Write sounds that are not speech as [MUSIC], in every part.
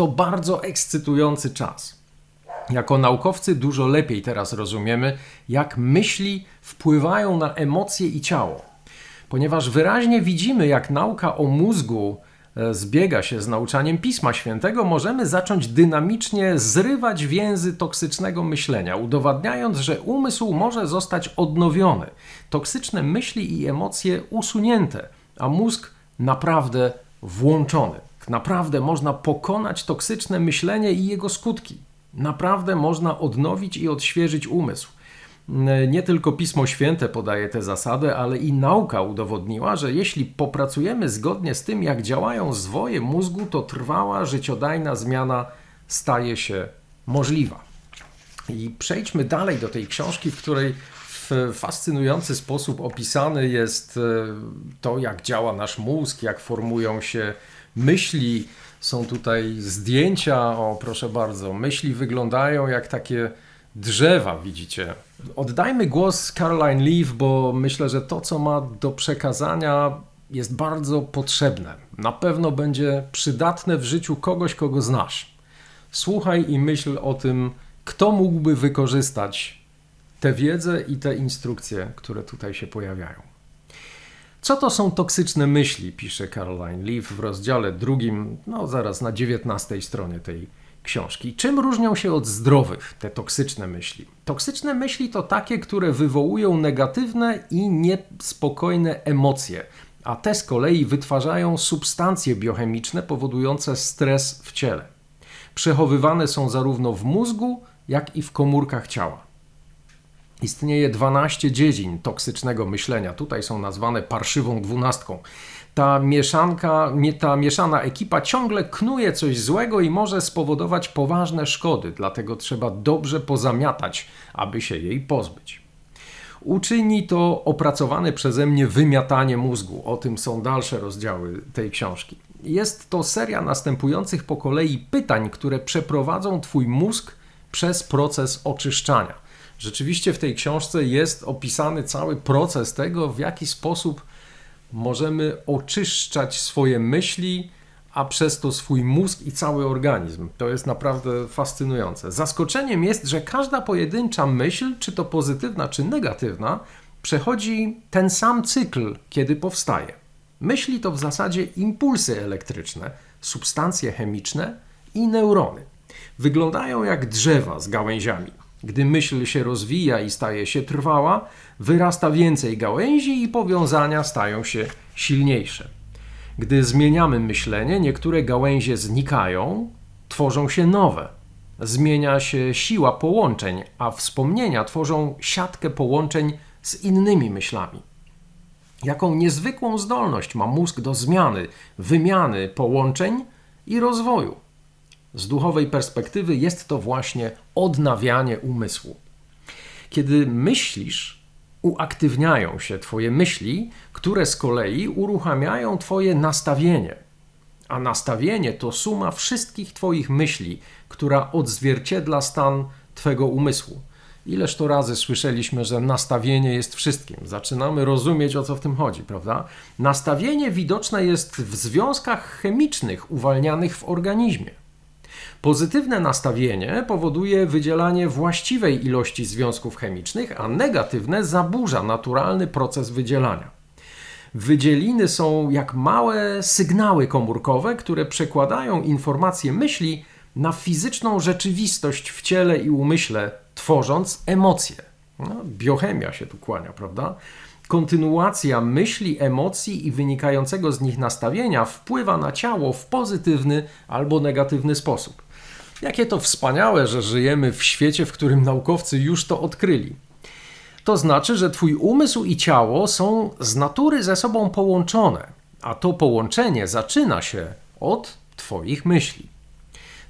To bardzo ekscytujący czas. Jako naukowcy dużo lepiej teraz rozumiemy, jak myśli wpływają na emocje i ciało. Ponieważ wyraźnie widzimy, jak nauka o mózgu e, zbiega się z nauczaniem Pisma Świętego, możemy zacząć dynamicznie zrywać więzy toksycznego myślenia, udowadniając, że umysł może zostać odnowiony, toksyczne myśli i emocje usunięte, a mózg naprawdę włączony. Naprawdę można pokonać toksyczne myślenie i jego skutki. Naprawdę można odnowić i odświeżyć umysł. Nie tylko Pismo Święte podaje tę zasadę, ale i nauka udowodniła, że jeśli popracujemy zgodnie z tym, jak działają zwoje mózgu, to trwała, życiodajna zmiana staje się możliwa. I przejdźmy dalej do tej książki, w której w fascynujący sposób opisany jest e, to, jak działa nasz mózg, jak formują się myśli. Są tutaj zdjęcia, o proszę bardzo, myśli wyglądają jak takie drzewa, widzicie. Oddajmy głos Caroline Leaf, bo myślę, że to, co ma do przekazania, jest bardzo potrzebne. Na pewno będzie przydatne w życiu kogoś, kogo znasz. Słuchaj i myśl o tym, kto mógłby wykorzystać tę wiedzę i te instrukcje, które tutaj się pojawiają. Co to są toksyczne myśli, pisze Caroline Leaf w rozdziale drugim, no zaraz na 19 stronie tej książki. Czym różnią się od zdrowych te toksyczne myśli? Toksyczne myśli to takie, które wywołują negatywne i niespokojne emocje, a te z kolei wytwarzają substancje biochemiczne powodujące stres w ciele. Przechowywane są zarówno w mózgu, jak i w komórkach ciała. Istnieje 12 dziedzin toksycznego myślenia. Tutaj są nazwane parszywą dwunastką. Ta mieszanka, ta mieszana ekipa ciągle knuje coś złego i może spowodować poważne szkody, dlatego trzeba dobrze pozamiatać, aby się jej pozbyć. Uczyni to opracowane przeze mnie wymiatanie mózgu. O tym są dalsze rozdziały tej książki. Jest to seria następujących po kolei pytań, które przeprowadzą Twój mózg przez proces oczyszczania. Rzeczywiście w tej książce jest opisany cały proces tego, w jaki sposób możemy oczyszczać swoje myśli, a przez to swój mózg i cały organizm. To jest naprawdę fascynujące. Zaskoczeniem jest, że każda pojedyncza myśl, czy to pozytywna, czy negatywna, przechodzi ten sam cykl, kiedy powstaje. Myśli to w zasadzie impulsy elektryczne, substancje chemiczne i neurony. Wyglądają jak drzewa z gałęziami. Gdy myśl się rozwija i staje się trwała, wyrasta więcej gałęzi i powiązania stają się silniejsze. Gdy zmieniamy myślenie, niektóre gałęzie znikają, tworzą się nowe. Zmienia się siła połączeń, a wspomnienia tworzą siatkę połączeń z innymi myślami. Jaką niezwykłą zdolność ma mózg do zmiany, wymiany połączeń i rozwoju. Z duchowej perspektywy jest to właśnie odnawianie umysłu. Kiedy myślisz, uaktywniają się Twoje myśli, które z kolei uruchamiają Twoje nastawienie. A nastawienie to suma wszystkich Twoich myśli, która odzwierciedla stan Twego umysłu. Ileż to razy słyszeliśmy, że nastawienie jest wszystkim. Zaczynamy rozumieć, o co w tym chodzi, prawda? Nastawienie widoczne jest w związkach chemicznych uwalnianych w organizmie. Pozytywne nastawienie powoduje wydzielanie właściwej ilości związków chemicznych, a negatywne zaburza naturalny proces wydzielania. Wydzieliny są jak małe sygnały komórkowe, które przekładają informacje myśli na fizyczną rzeczywistość w ciele i umyśle, tworząc emocje. No, biochemia się tu kłania, prawda? Kontynuacja myśli, emocji i wynikającego z nich nastawienia wpływa na ciało w pozytywny albo negatywny sposób. Jakie to wspaniałe, że żyjemy w świecie, w którym naukowcy już to odkryli. To znaczy, że Twój umysł i ciało są z natury ze sobą połączone, a to połączenie zaczyna się od Twoich myśli.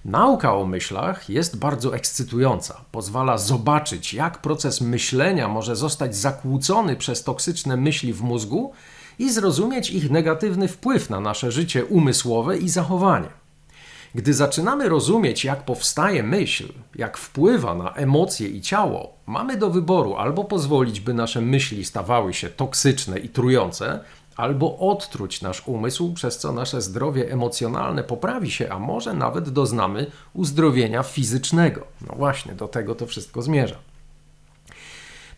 Nauka o myślach jest bardzo ekscytująca. Pozwala zobaczyć, jak proces myślenia może zostać zakłócony przez toksyczne myśli w mózgu i zrozumieć ich negatywny wpływ na nasze życie umysłowe i zachowanie. Gdy zaczynamy rozumieć, jak powstaje myśl, jak wpływa na emocje i ciało, mamy do wyboru albo pozwolić, by nasze myśli stawały się toksyczne i trujące, albo odtruć nasz umysł, przez co nasze zdrowie emocjonalne poprawi się, a może nawet doznamy uzdrowienia fizycznego. No właśnie, do tego to wszystko zmierza.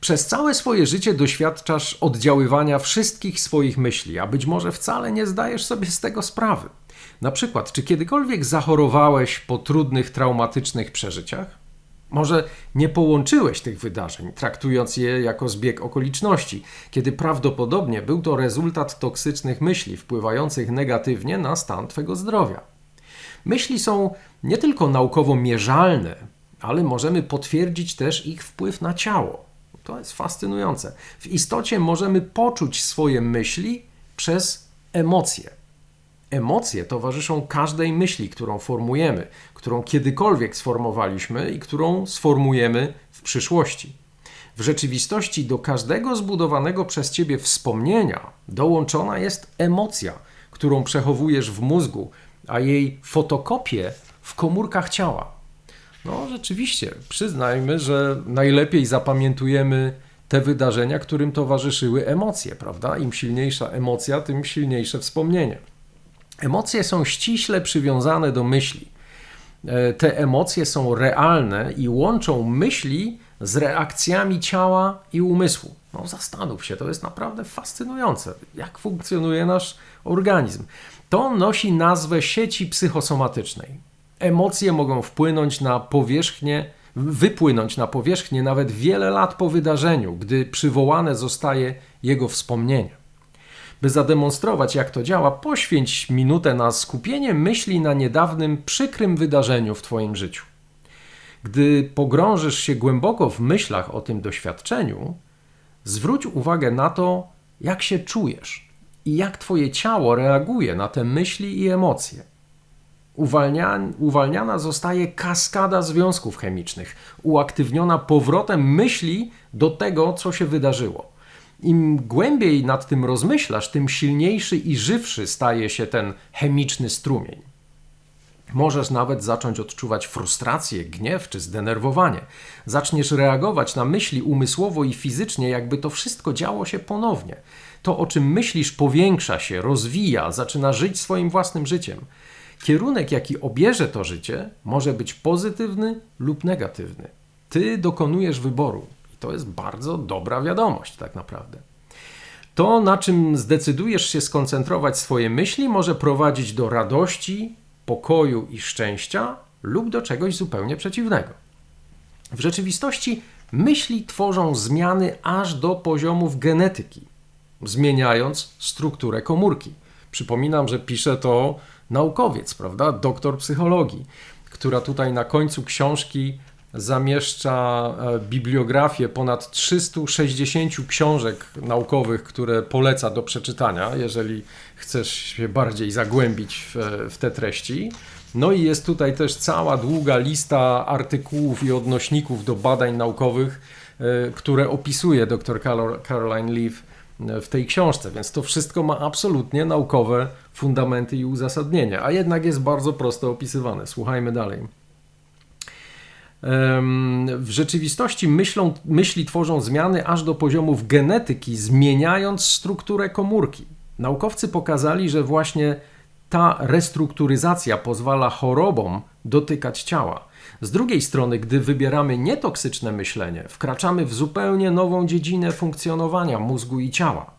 Przez całe swoje życie doświadczasz oddziaływania wszystkich swoich myśli, a być może wcale nie zdajesz sobie z tego sprawy. Na przykład, czy kiedykolwiek zachorowałeś po trudnych, traumatycznych przeżyciach? Może nie połączyłeś tych wydarzeń, traktując je jako zbieg okoliczności, kiedy prawdopodobnie był to rezultat toksycznych myśli wpływających negatywnie na stan Twego zdrowia. Myśli są nie tylko naukowo mierzalne, ale możemy potwierdzić też ich wpływ na ciało. To jest fascynujące. W istocie możemy poczuć swoje myśli przez emocje. Emocje towarzyszą każdej myśli, którą formujemy, którą kiedykolwiek sformowaliśmy i którą sformujemy w przyszłości. W rzeczywistości do każdego zbudowanego przez ciebie wspomnienia dołączona jest emocja, którą przechowujesz w mózgu, a jej fotokopię w komórkach ciała. No, rzeczywiście, przyznajmy, że najlepiej zapamiętujemy te wydarzenia, którym towarzyszyły emocje, prawda? Im silniejsza emocja, tym silniejsze wspomnienie. Emocje są ściśle przywiązane do myśli. E, te emocje są realne i łączą myśli z reakcjami ciała i umysłu. No, zastanów się, to jest naprawdę fascynujące, jak funkcjonuje nasz organizm. To nosi nazwę sieci psychosomatycznej. Emocje mogą wpłynąć na powierzchnię, wypłynąć na powierzchnię nawet wiele lat po wydarzeniu, gdy przywołane zostaje jego wspomnienie. By zademonstrować, jak to działa, poświęć minutę na skupienie myśli na niedawnym, przykrym wydarzeniu w Twoim życiu. Gdy pogrążysz się głęboko w myślach o tym doświadczeniu, zwróć uwagę na to, jak się czujesz i jak Twoje ciało reaguje na te myśli i emocje. Uwalnia, uwalniana zostaje kaskada związków chemicznych, uaktywniona powrotem myśli do tego, co się wydarzyło. Im głębiej nad tym rozmyślasz, tym silniejszy i żywszy staje się ten chemiczny strumień. Możesz nawet zacząć odczuwać frustrację, gniew czy zdenerwowanie. Zaczniesz reagować na myśli umysłowo i fizycznie, jakby to wszystko działo się ponownie. To, o czym myślisz, powiększa się, rozwija, zaczyna żyć swoim własnym życiem. Kierunek, jaki obierze to życie, może być pozytywny lub negatywny. Ty dokonujesz wyboru. To jest bardzo dobra wiadomość, tak naprawdę. To, na czym zdecydujesz się skoncentrować swoje myśli, może prowadzić do radości, pokoju i szczęścia, lub do czegoś zupełnie przeciwnego. W rzeczywistości myśli tworzą zmiany aż do poziomów genetyki, zmieniając strukturę komórki. Przypominam, że pisze to naukowiec, prawda, doktor psychologii, która tutaj na końcu książki zamieszcza e, bibliografię ponad 360 książek naukowych, które poleca do przeczytania, jeżeli chcesz się bardziej zagłębić w, w te treści. No i jest tutaj też cała długa lista artykułów i odnośników do badań naukowych, e, które opisuje dr Caroline Leaf e, w tej książce, więc to wszystko ma absolutnie naukowe fundamenty i uzasadnienie, a jednak jest bardzo prosto opisywane. Słuchajmy dalej. W rzeczywistości myślą, myśli tworzą zmiany aż do poziomów genetyki, zmieniając strukturę komórki. Naukowcy pokazali, że właśnie ta restrukturyzacja pozwala chorobom dotykać ciała. Z drugiej strony, gdy wybieramy nietoksyczne myślenie, wkraczamy w zupełnie nową dziedzinę funkcjonowania mózgu i ciała.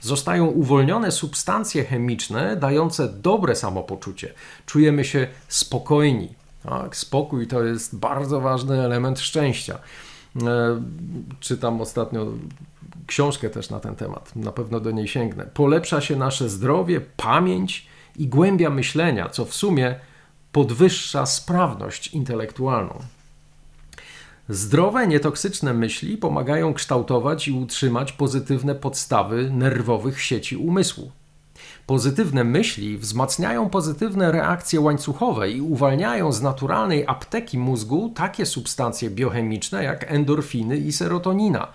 Zostają uwolnione substancje chemiczne dające dobre samopoczucie. Czujemy się spokojni, tak? Spokój to jest bardzo ważny element szczęścia. E, czytam ostatnio książkę też na ten temat, na pewno do niej sięgnę. Polepsza się nasze zdrowie, pamięć i głębia myślenia, co w sumie podwyższa sprawność intelektualną. Zdrowe, nietoksyczne myśli pomagają kształtować i utrzymać pozytywne podstawy nerwowych sieci umysłu. Pozytywne myśli wzmacniają pozytywne reakcje łańcuchowe i uwalniają z naturalnej apteki mózgu takie substancje biochemiczne jak endorfiny i serotonina.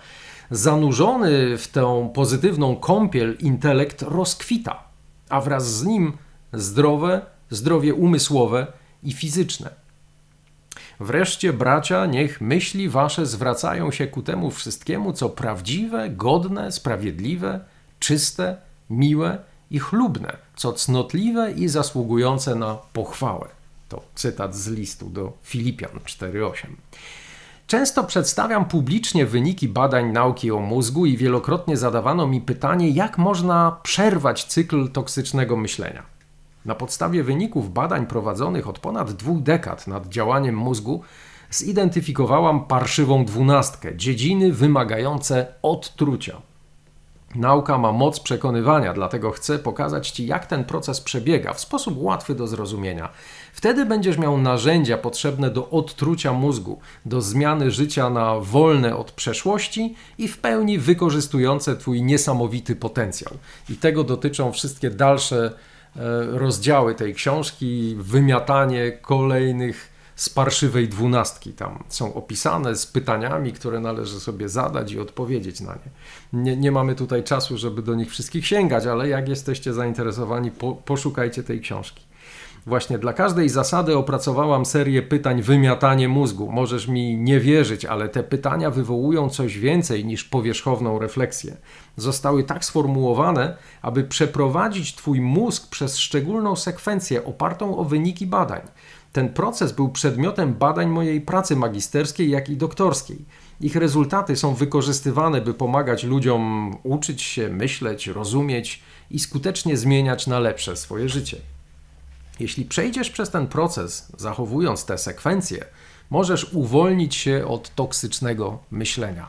Zanurzony w tę pozytywną kąpiel intelekt rozkwita, a wraz z nim zdrowe, zdrowie umysłowe i fizyczne. Wreszcie, bracia, niech myśli wasze zwracają się ku temu wszystkiemu, co prawdziwe, godne, sprawiedliwe, czyste, miłe i chlubne, co cnotliwe i zasługujące na pochwałę. To cytat z listu do Filipian 4:8. Często przedstawiam publicznie wyniki badań nauki o mózgu i wielokrotnie zadawano mi pytanie, jak można przerwać cykl toksycznego myślenia. Na podstawie wyników badań prowadzonych od ponad dwóch dekad nad działaniem mózgu zidentyfikowałam parszywą dwunastkę dziedziny wymagające odtrucia. Nauka ma moc przekonywania, dlatego chcę pokazać Ci, jak ten proces przebiega w sposób łatwy do zrozumienia. Wtedy będziesz miał narzędzia potrzebne do odtrucia mózgu, do zmiany życia na wolne od przeszłości i w pełni wykorzystujące Twój niesamowity potencjał. I tego dotyczą wszystkie dalsze e, rozdziały tej książki, wymiatanie kolejnych z parszywej dwunastki. Tam są opisane z pytaniami, które należy sobie zadać i odpowiedzieć na nie. Nie, nie mamy tutaj czasu, żeby do nich wszystkich sięgać, ale jak jesteście zainteresowani, po, poszukajcie tej książki. Właśnie dla każdej zasady opracowałam serię pytań wymiatanie mózgu. Możesz mi nie wierzyć, ale te pytania wywołują coś więcej niż powierzchowną refleksję. Zostały tak sformułowane, aby przeprowadzić Twój mózg przez szczególną sekwencję opartą o wyniki badań. Ten proces był przedmiotem badań mojej pracy magisterskiej, jak i doktorskiej. Ich rezultaty są wykorzystywane, by pomagać ludziom uczyć się, myśleć, rozumieć i skutecznie zmieniać na lepsze swoje życie. Jeśli przejdziesz przez ten proces, zachowując te sekwencje, możesz uwolnić się od toksycznego myślenia.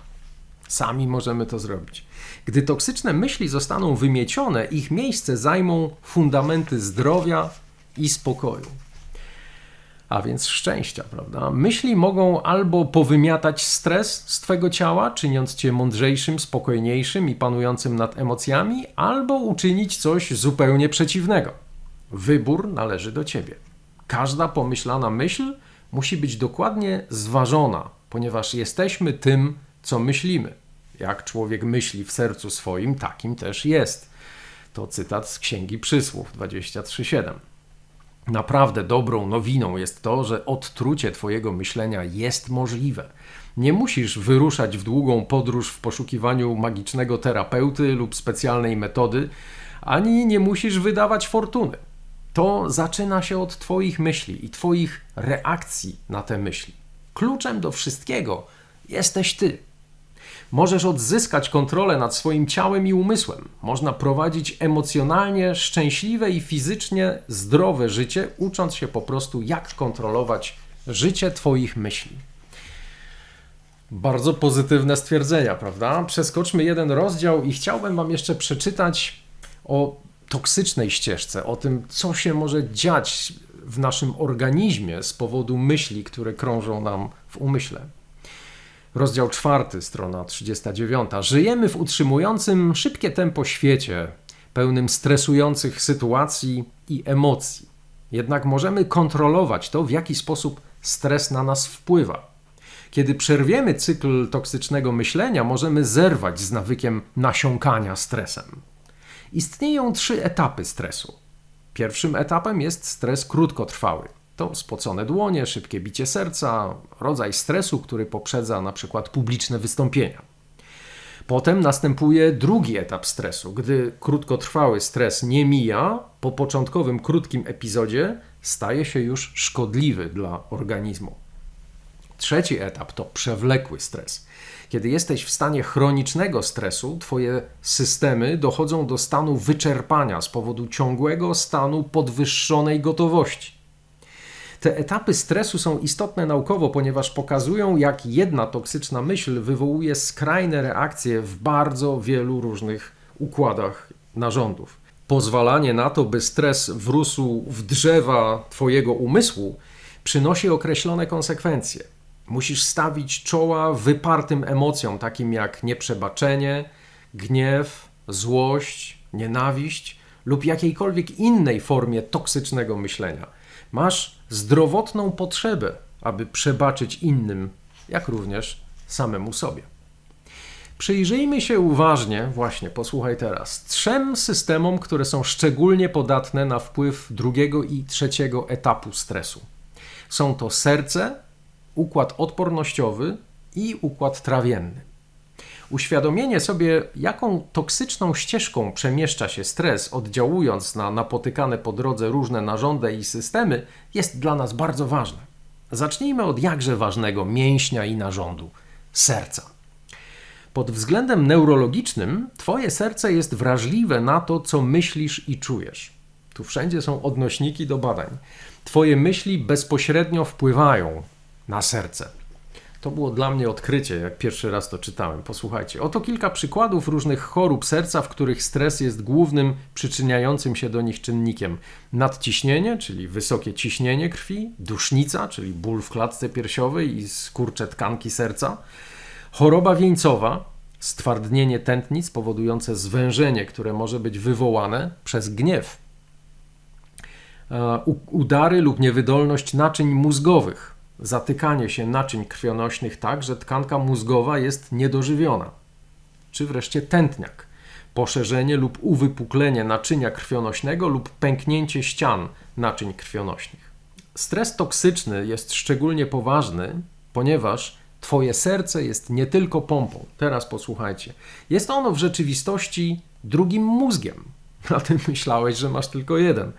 Sami możemy to zrobić. Gdy toksyczne myśli zostaną wymiecione, ich miejsce zajmą fundamenty zdrowia i spokoju a więc szczęścia, prawda? Myśli mogą albo powymiatać stres z twojego ciała, czyniąc cię mądrzejszym, spokojniejszym i panującym nad emocjami, albo uczynić coś zupełnie przeciwnego. Wybór należy do ciebie. Każda pomyślana myśl musi być dokładnie zważona, ponieważ jesteśmy tym, co myślimy. Jak człowiek myśli w sercu swoim, takim też jest. To cytat z Księgi Przysłów 23:7. Naprawdę dobrą nowiną jest to, że odtrucie Twojego myślenia jest możliwe. Nie musisz wyruszać w długą podróż w poszukiwaniu magicznego terapeuty lub specjalnej metody, ani nie musisz wydawać fortuny. To zaczyna się od Twoich myśli i Twoich reakcji na te myśli. Kluczem do wszystkiego jesteś Ty. Możesz odzyskać kontrolę nad swoim ciałem i umysłem. Można prowadzić emocjonalnie szczęśliwe i fizycznie zdrowe życie, ucząc się po prostu, jak kontrolować życie Twoich myśli. Bardzo pozytywne stwierdzenia, prawda? Przeskoczmy jeden rozdział i chciałbym Wam jeszcze przeczytać o toksycznej ścieżce, o tym, co się może dziać w naszym organizmie z powodu myśli, które krążą nam w umyśle. Rozdział czwarty, strona 39. Żyjemy w utrzymującym szybkie tempo świecie, pełnym stresujących sytuacji i emocji. Jednak możemy kontrolować to, w jaki sposób stres na nas wpływa. Kiedy przerwiemy cykl toksycznego myślenia, możemy zerwać z nawykiem nasiąkania stresem. Istnieją trzy etapy stresu. Pierwszym etapem jest stres krótkotrwały to spocone dłonie, szybkie bicie serca, rodzaj stresu, który poprzedza na przykład publiczne wystąpienia. Potem następuje drugi etap stresu. Gdy krótkotrwały stres nie mija, po początkowym krótkim epizodzie staje się już szkodliwy dla organizmu. Trzeci etap to przewlekły stres. Kiedy jesteś w stanie chronicznego stresu, twoje systemy dochodzą do stanu wyczerpania z powodu ciągłego stanu podwyższonej gotowości. Te etapy stresu są istotne naukowo, ponieważ pokazują, jak jedna toksyczna myśl wywołuje skrajne reakcje w bardzo wielu różnych układach narządów. Pozwalanie na to, by stres wrósł w drzewa Twojego umysłu, przynosi określone konsekwencje. Musisz stawić czoła wypartym emocjom, takim jak nieprzebaczenie, gniew, złość, nienawiść lub jakiejkolwiek innej formie toksycznego myślenia. Masz zdrowotną potrzebę, aby przebaczyć innym, jak również samemu sobie. Przyjrzyjmy się uważnie, właśnie posłuchaj teraz, trzem systemom, które są szczególnie podatne na wpływ drugiego i trzeciego etapu stresu. Są to serce, układ odpornościowy i układ trawienny. Uświadomienie sobie, jaką toksyczną ścieżką przemieszcza się stres, oddziałując na napotykane po drodze różne narządy i systemy, jest dla nas bardzo ważne. Zacznijmy od jakże ważnego mięśnia i narządu serca. Pod względem neurologicznym, Twoje serce jest wrażliwe na to, co myślisz i czujesz. Tu wszędzie są odnośniki do badań. Twoje myśli bezpośrednio wpływają na serce. To było dla mnie odkrycie, jak pierwszy raz to czytałem. Posłuchajcie. Oto kilka przykładów różnych chorób serca, w których stres jest głównym przyczyniającym się do nich czynnikiem. Nadciśnienie, czyli wysokie ciśnienie krwi, dusznica, czyli ból w klatce piersiowej i skurcze tkanki serca, choroba wieńcowa, stwardnienie tętnic powodujące zwężenie, które może być wywołane przez gniew, e, udary lub niewydolność naczyń mózgowych, zatykanie się naczyń krwionośnych tak, że tkanka mózgowa jest niedożywiona, czy wreszcie tętniak, poszerzenie lub uwypuklenie naczynia krwionośnego lub pęknięcie ścian naczyń krwionośnych. Stres toksyczny jest szczególnie poważny, ponieważ Twoje serce jest nie tylko pompą. Teraz posłuchajcie. Jest ono w rzeczywistości drugim mózgiem. [LAUGHS] A ty myślałeś, że masz tylko jeden.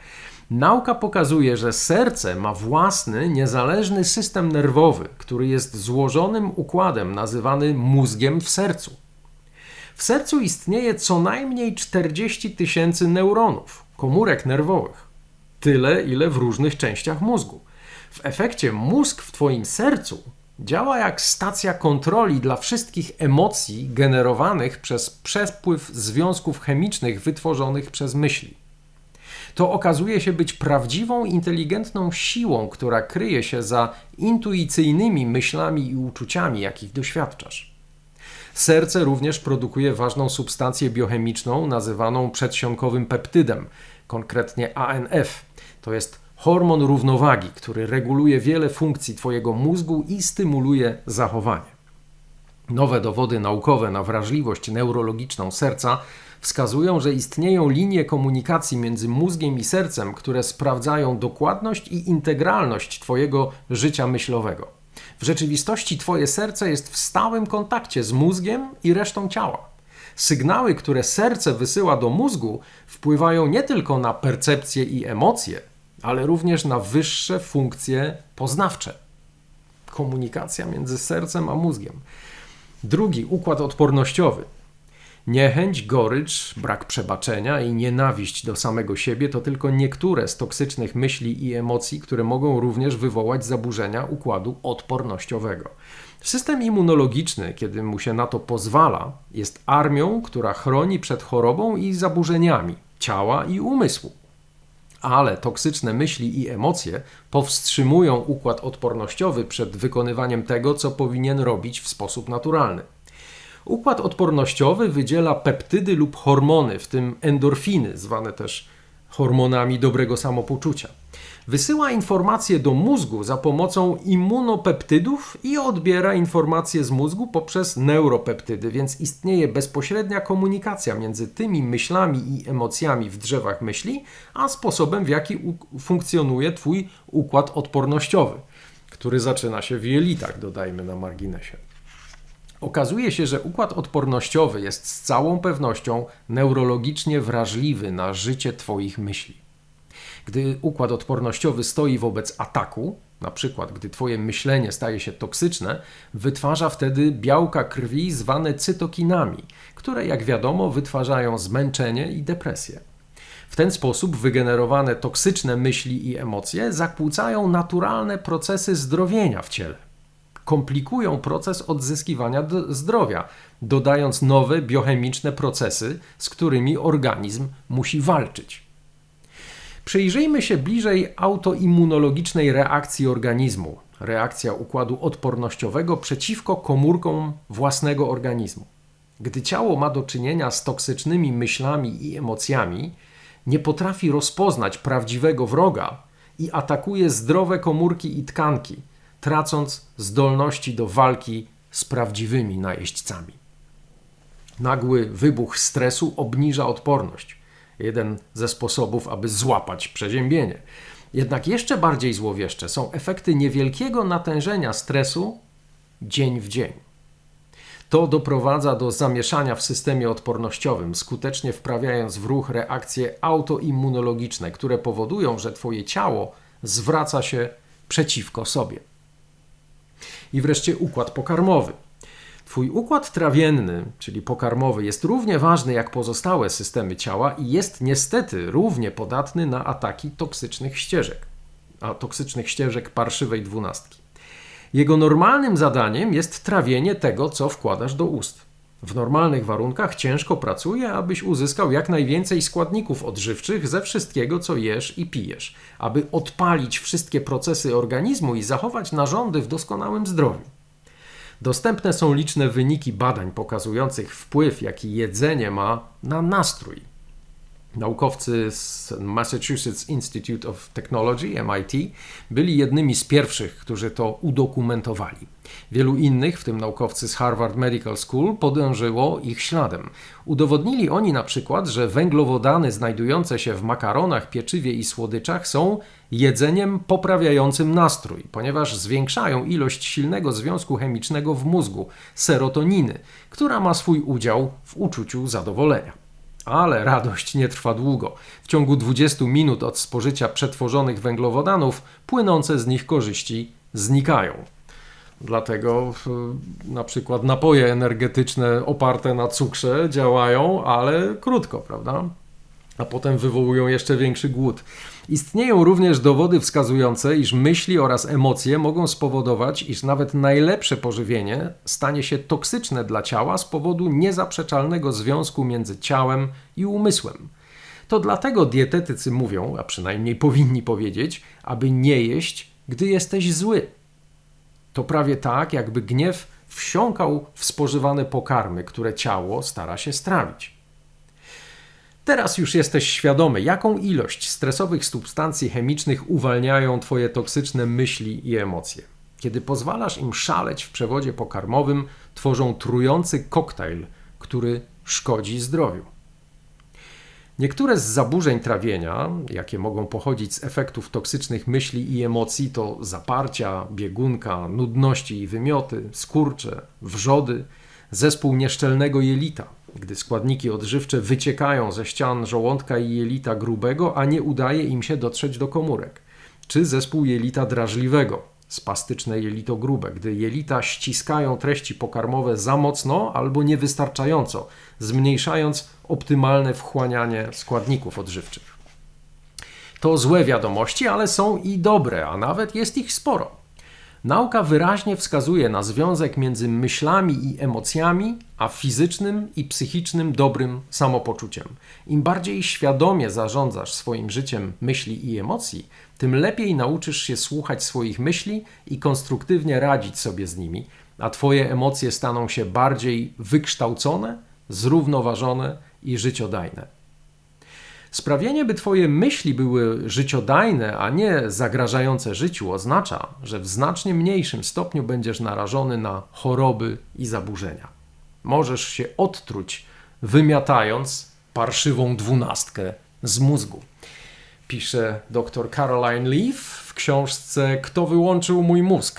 Nauka pokazuje, że serce ma własny, niezależny system nerwowy, który jest złożonym układem nazywany mózgiem w sercu. W sercu istnieje co najmniej 40 tysięcy neuronów, komórek nerwowych. Tyle, ile w różnych częściach mózgu. W efekcie mózg w Twoim sercu działa jak stacja kontroli dla wszystkich emocji generowanych przez przepływ związków chemicznych wytworzonych przez myśli to okazuje się być prawdziwą, inteligentną siłą, która kryje się za intuicyjnymi myślami i uczuciami, jakich doświadczasz. Serce również produkuje ważną substancję biochemiczną nazywaną przedsionkowym peptydem, konkretnie ANF. To jest hormon równowagi, który reguluje wiele funkcji Twojego mózgu i stymuluje zachowanie. Nowe dowody naukowe na wrażliwość neurologiczną serca wskazują, że istnieją linie komunikacji między mózgiem i sercem, które sprawdzają dokładność i integralność Twojego życia myślowego. W rzeczywistości Twoje serce jest w stałym kontakcie z mózgiem i resztą ciała. Sygnały, które serce wysyła do mózgu, wpływają nie tylko na percepcje i emocje, ale również na wyższe funkcje poznawcze. Komunikacja między sercem a mózgiem. Drugi układ odpornościowy Niechęć, gorycz, brak przebaczenia i nienawiść do samego siebie to tylko niektóre z toksycznych myśli i emocji, które mogą również wywołać zaburzenia układu odpornościowego. System immunologiczny, kiedy mu się na to pozwala, jest armią, która chroni przed chorobą i zaburzeniami ciała i umysłu. Ale toksyczne myśli i emocje powstrzymują układ odpornościowy przed wykonywaniem tego, co powinien robić w sposób naturalny. Układ odpornościowy wydziela peptydy lub hormony, w tym endorfiny, zwane też hormonami dobrego samopoczucia. Wysyła informacje do mózgu za pomocą immunopeptydów i odbiera informacje z mózgu poprzez neuropeptydy, więc istnieje bezpośrednia komunikacja między tymi myślami i emocjami w drzewach myśli, a sposobem, w jaki funkcjonuje Twój układ odpornościowy, który zaczyna się w jelitach, dodajmy na marginesie. Okazuje się, że układ odpornościowy jest z całą pewnością neurologicznie wrażliwy na życie Twoich myśli. Gdy układ odpornościowy stoi wobec ataku, na przykład gdy Twoje myślenie staje się toksyczne, wytwarza wtedy białka krwi zwane cytokinami, które, jak wiadomo, wytwarzają zmęczenie i depresję. W ten sposób wygenerowane toksyczne myśli i emocje zakłócają naturalne procesy zdrowienia w ciele komplikują proces odzyskiwania zdrowia, dodając nowe biochemiczne procesy, z którymi organizm musi walczyć. Przyjrzyjmy się bliżej autoimmunologicznej reakcji organizmu, reakcja układu odpornościowego przeciwko komórkom własnego organizmu. Gdy ciało ma do czynienia z toksycznymi myślami i emocjami, nie potrafi rozpoznać prawdziwego wroga i atakuje zdrowe komórki i tkanki, tracąc zdolności do walki z prawdziwymi najeźdźcami. Nagły wybuch stresu obniża odporność. Jeden ze sposobów, aby złapać przeziębienie. Jednak jeszcze bardziej złowieszcze są efekty niewielkiego natężenia stresu dzień w dzień. To doprowadza do zamieszania w systemie odpornościowym, skutecznie wprawiając w ruch reakcje autoimmunologiczne, które powodują, że Twoje ciało zwraca się przeciwko sobie. I wreszcie układ pokarmowy. Twój układ trawienny, czyli pokarmowy, jest równie ważny jak pozostałe systemy ciała i jest niestety równie podatny na ataki toksycznych ścieżek, a toksycznych ścieżek parszywej dwunastki. Jego normalnym zadaniem jest trawienie tego, co wkładasz do ust. W normalnych warunkach ciężko pracuje, abyś uzyskał jak najwięcej składników odżywczych ze wszystkiego, co jesz i pijesz, aby odpalić wszystkie procesy organizmu i zachować narządy w doskonałym zdrowiu. Dostępne są liczne wyniki badań pokazujących wpływ, jaki jedzenie ma na nastrój. Naukowcy z Massachusetts Institute of Technology, MIT, byli jednymi z pierwszych, którzy to udokumentowali. Wielu innych, w tym naukowcy z Harvard Medical School, podążyło ich śladem. Udowodnili oni na przykład, że węglowodany znajdujące się w makaronach, pieczywie i słodyczach są jedzeniem poprawiającym nastrój, ponieważ zwiększają ilość silnego związku chemicznego w mózgu, serotoniny, która ma swój udział w uczuciu zadowolenia. Ale radość nie trwa długo. W ciągu 20 minut od spożycia przetworzonych węglowodanów płynące z nich korzyści znikają. Dlatego na przykład napoje energetyczne oparte na cukrze działają, ale krótko, prawda? A potem wywołują jeszcze większy głód. Istnieją również dowody wskazujące, iż myśli oraz emocje mogą spowodować, iż nawet najlepsze pożywienie stanie się toksyczne dla ciała z powodu niezaprzeczalnego związku między ciałem i umysłem. To dlatego dietetycy mówią, a przynajmniej powinni powiedzieć, aby nie jeść, gdy jesteś zły. To prawie tak, jakby gniew wsiąkał w spożywane pokarmy, które ciało stara się strawić. Teraz już jesteś świadomy, jaką ilość stresowych substancji chemicznych uwalniają Twoje toksyczne myśli i emocje. Kiedy pozwalasz im szaleć w przewodzie pokarmowym, tworzą trujący koktajl, który szkodzi zdrowiu. Niektóre z zaburzeń trawienia, jakie mogą pochodzić z efektów toksycznych myśli i emocji, to zaparcia, biegunka, nudności i wymioty, skurcze, wrzody, zespół nieszczelnego jelita, gdy składniki odżywcze wyciekają ze ścian żołądka i jelita grubego, a nie udaje im się dotrzeć do komórek, czy zespół jelita drażliwego, spastyczne jelito grube, gdy jelita ściskają treści pokarmowe za mocno albo niewystarczająco, zmniejszając optymalne wchłanianie składników odżywczych. To złe wiadomości, ale są i dobre, a nawet jest ich sporo. Nauka wyraźnie wskazuje na związek między myślami i emocjami, a fizycznym i psychicznym dobrym samopoczuciem. Im bardziej świadomie zarządzasz swoim życiem myśli i emocji, tym lepiej nauczysz się słuchać swoich myśli i konstruktywnie radzić sobie z nimi, a Twoje emocje staną się bardziej wykształcone, zrównoważone i życiodajne. Sprawienie, by Twoje myśli były życiodajne, a nie zagrażające życiu, oznacza, że w znacznie mniejszym stopniu będziesz narażony na choroby i zaburzenia. Możesz się odtruć, wymiatając parszywą dwunastkę z mózgu. Pisze dr Caroline Leaf w książce Kto wyłączył mój mózg?